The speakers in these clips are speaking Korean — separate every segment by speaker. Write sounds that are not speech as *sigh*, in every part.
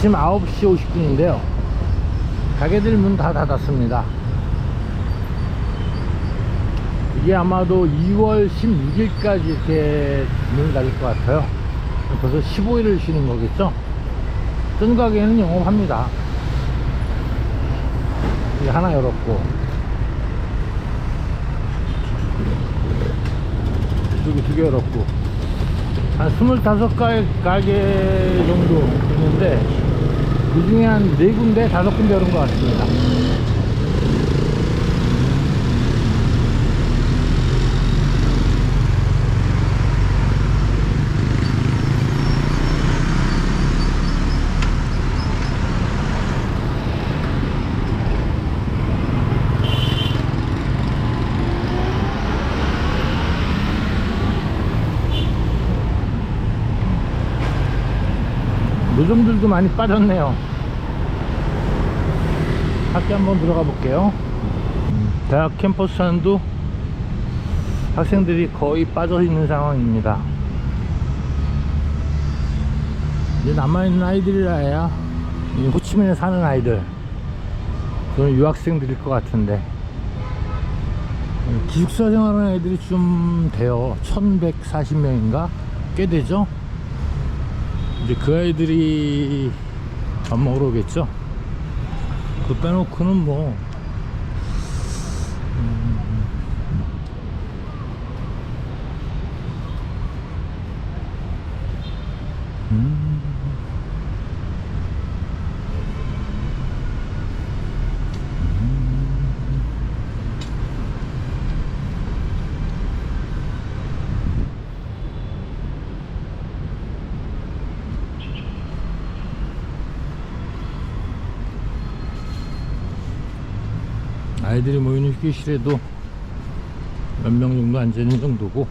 Speaker 1: 아침 9시 50분인데요. 가게들 문 다 닫았습니다. 이게 아마도 2월 16일까지 이렇게 문을 닫을 것 같아요. 벌써 15일을 쉬는 거겠죠? 뜬 가게는 영업합니다. 이게 하나 열었고, 여기 두 개 열었고, 한 25가게 가게 정도 있는데, 그 중에 한 네 군데, 다섯 군데 열은 것 같습니다. 노점들도 많이 빠졌네요. 학교 한번 들어가 볼게요. 대학 캠퍼스 안도 학생들이 거의 빠져 있는 상황입니다. 이제 남아있는 아이들이라 해야 이 호치민에 사는 아이들. 저는 유학생들일 것 같은데. 기숙사 생활하는 애들이 좀 돼요. 1140명인가? 꽤 되죠? 이제 그 아이들이 밥 먹으러 오겠죠? 그 빼놓고는 뭐, 음. 아이들이 모이는 휴게실에도 몇 명 정도 앉아있는 정도고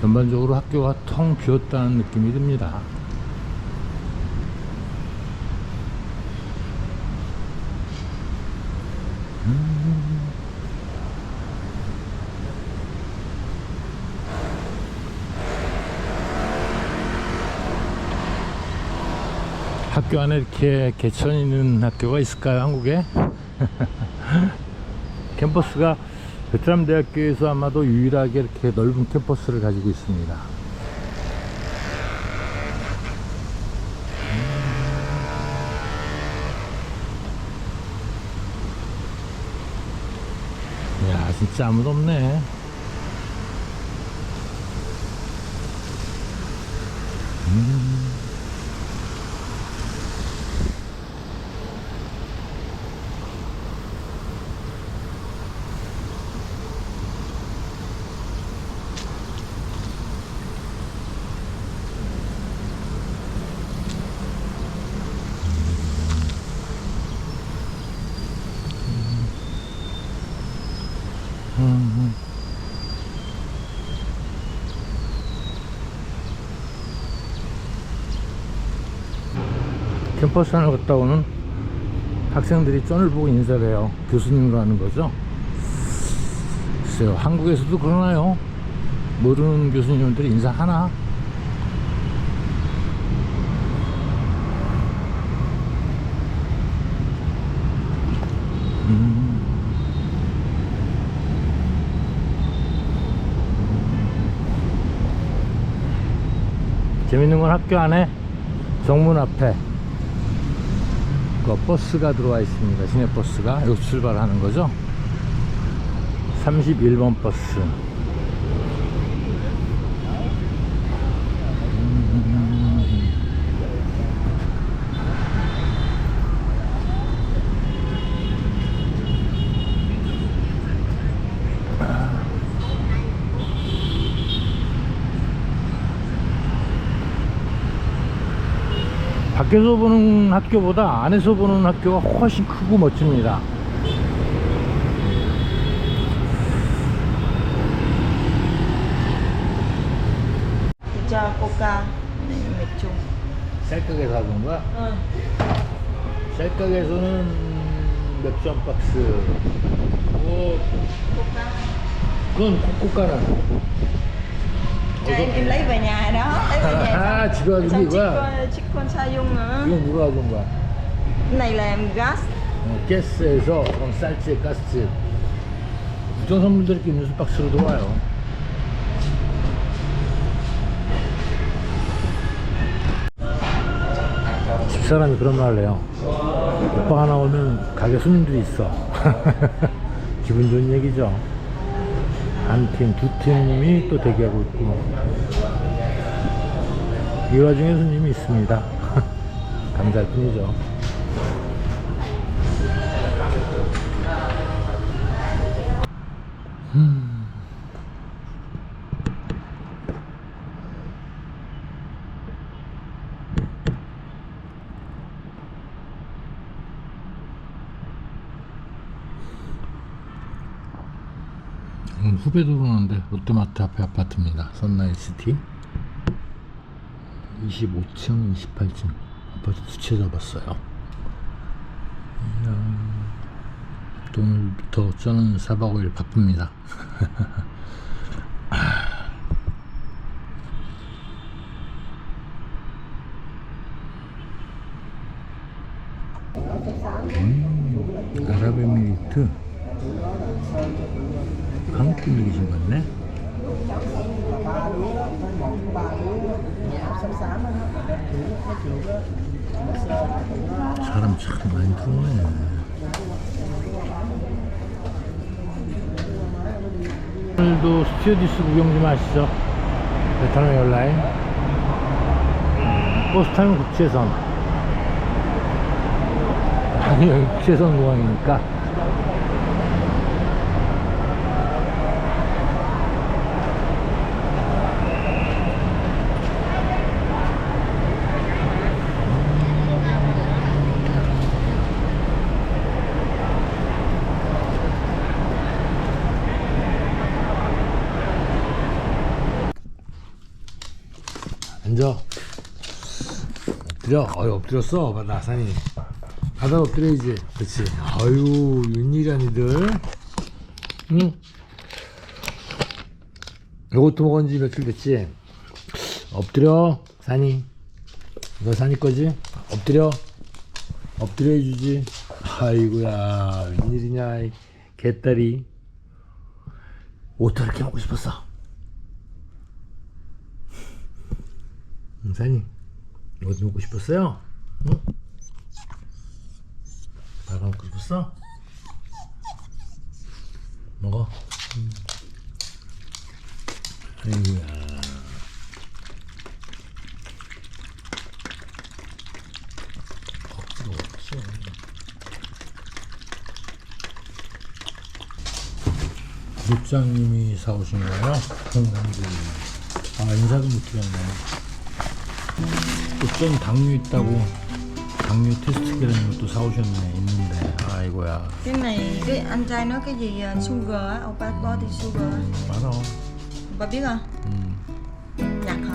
Speaker 1: 전반적으로 학교가 텅 비었다는 느낌이 듭니다. 학교 안에 이렇게 개천 있는 학교가 있을까요, 한국에? *laughs* 캠퍼스가 베트남 대학교에서 아마도 유일하게 이렇게 넓은 캠퍼스를 가지고 있습니다. 야, 진짜 아무도 없네. 음, 캠퍼스 하나 갔다 오는 학생들이 쩐을 보고 인사를 해요. 교수님으로 하는 거죠. 글쎄요, 한국에서도 그러나요? 모르는 교수님들이 인사하나? 재밌는 건 학교 안에 정문 앞에 그 버스가 들어와 있습니다. 시내버스가 출발하는 거죠. 31번 버스. 밖에서 보는 학교보다 안에서 보는 학교가 훨씬 크고 멋집니다.
Speaker 2: Là mệt chung
Speaker 1: 쌀가게 사준 거야?
Speaker 2: ừ.
Speaker 1: 쌀가게에서는 맥주 한 박스. 오,
Speaker 2: coca
Speaker 1: 그건 코코카는.
Speaker 2: Em, em lấy về nhà đó lấy về nhà
Speaker 1: 아, 집에
Speaker 2: xong con chiếc con sa dung nữa
Speaker 1: 이건 누가 가져온 거야?
Speaker 2: cái này là gas
Speaker 1: 어, 가스에서 그럼 쌀집, 가스집. 부정 선물들끼리 음료수 박스로 들어와요. 집사람이 그런 말을 해요. 오빠가 나오면 가게 손님들이 있어. *laughs* 기분 좋은 얘기죠. 한 팀, 두 팀이 또 대기하고 있고. 이 와중에 손님이 있습니다. *laughs* 감사할 뿐이죠. 음, 후배도 그러는데 롯데마트 앞에 아파트입니다. 선라이시티 25층, 28층 아파트 두 채 잡았어요. 오늘부터 저는 4박 5일 바쁩니다. 음, 아랍에미리트 한국 분이 계신 것 같네. 사람 참 많이 들어오네. 오늘도 스튜어디스 구경 좀 하시죠. 베트남 에어라인. 버스 타면 국제선. 아니, 국제선 공항이니까. 앉아. 엎드려. 어이, 엎드렸어. 봐, 나산이. 바다 엎드려야지. 그렇지. 아유, 웬일이야, 니들. 응? 요것도 먹은 지 며칠 됐지? 엎드려. 산이. 이거 산이 거지? 엎드려. 엎드려 해주지. 아이고야, 웬일이냐, 이 개딸이. 옷도 이렇게 먹고 싶었어. 응, 산이 어디 먹고 싶었어요? 응? 빨가 먹고 싶었어? 먹어 응. 아이고야 어, 없어 구독자님이 사오신 거예요? 건강지 아 인사도 못 드렸네 또좀 당뇨 있다고 당뇨 테스트기라는 것도 사오셨네 있는데 아이고야
Speaker 2: cái này cái anh trai nó cái gì à, sugar á oppa body sugar á.
Speaker 1: 맞아
Speaker 2: bà biết không
Speaker 1: 음.
Speaker 2: nhặt hả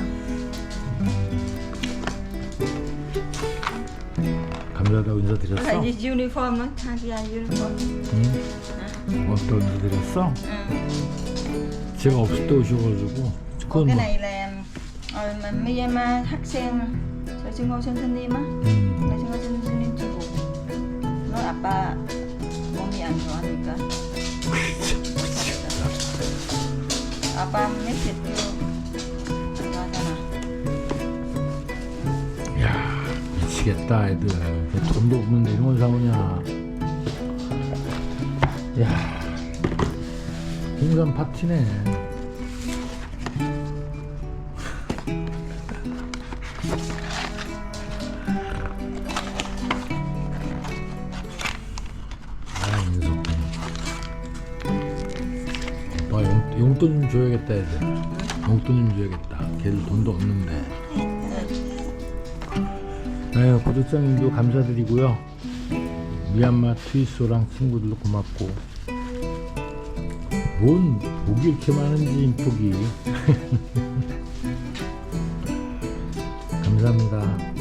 Speaker 1: 감사하다고
Speaker 2: có
Speaker 1: 인사드렸어?
Speaker 2: gì uniform á hai cái uniform
Speaker 1: 응? 뭐또 인사드렸어?
Speaker 2: ừ.
Speaker 1: 제가 없을 때 오셔가지고 그건
Speaker 2: cái
Speaker 1: 뭐
Speaker 2: này là ờ, mà Myanmar hắc sen
Speaker 1: 음.
Speaker 2: sinh ngôi sinh sinh niêm chưa đủ nó 아빠 몸이 안 좋아하니까 아빠 몇개tiêu 안 좋아하잖아
Speaker 1: 야 미치겠다 애들 돈도 없는데 이런 걸 사오냐 야 공산 파티네 용, 용돈 좀 줘야겠다 애들 용돈 좀 줘야겠다 걔들 돈도 없는데 네, 구독자님도 감사드리고요. 미얀마 트위소랑 친구들도 고맙고. 뭔 복이 이렇게 많은지 인복이. *laughs* 감사합니다.